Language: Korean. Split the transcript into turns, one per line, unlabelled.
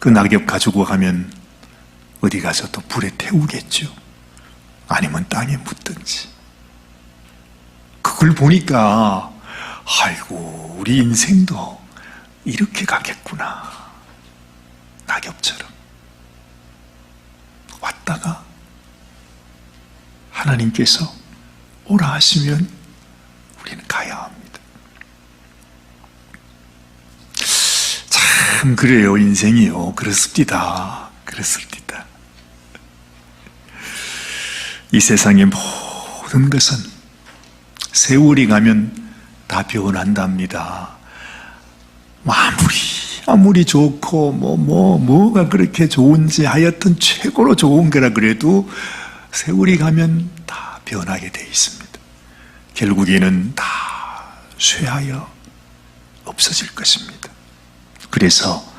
그 낙엽 가지고 가면 어디 가서 또 불에 태우겠죠. 아니면 땅에 묻든지. 그걸 보니까 아이고 우리 인생도 이렇게 가겠구나. 낙엽처럼 왔다가 하나님께서 오라 하시면 우리는 가야 합니다. 참 그래요 인생이요 그렇습니다. 그렇습니다. 이 세상의 모든 것은 세월이 가면 다 변한답니다. 뭐 아무리 아무리 좋고 뭐 뭐 뭐, 가 그렇게 좋은지 하여튼 최고로 좋은 거라 그래도 세월이 가면 다 변하게 돼 있습니다. 결국에는 다 쇠하여 없어질 것입니다. 그래서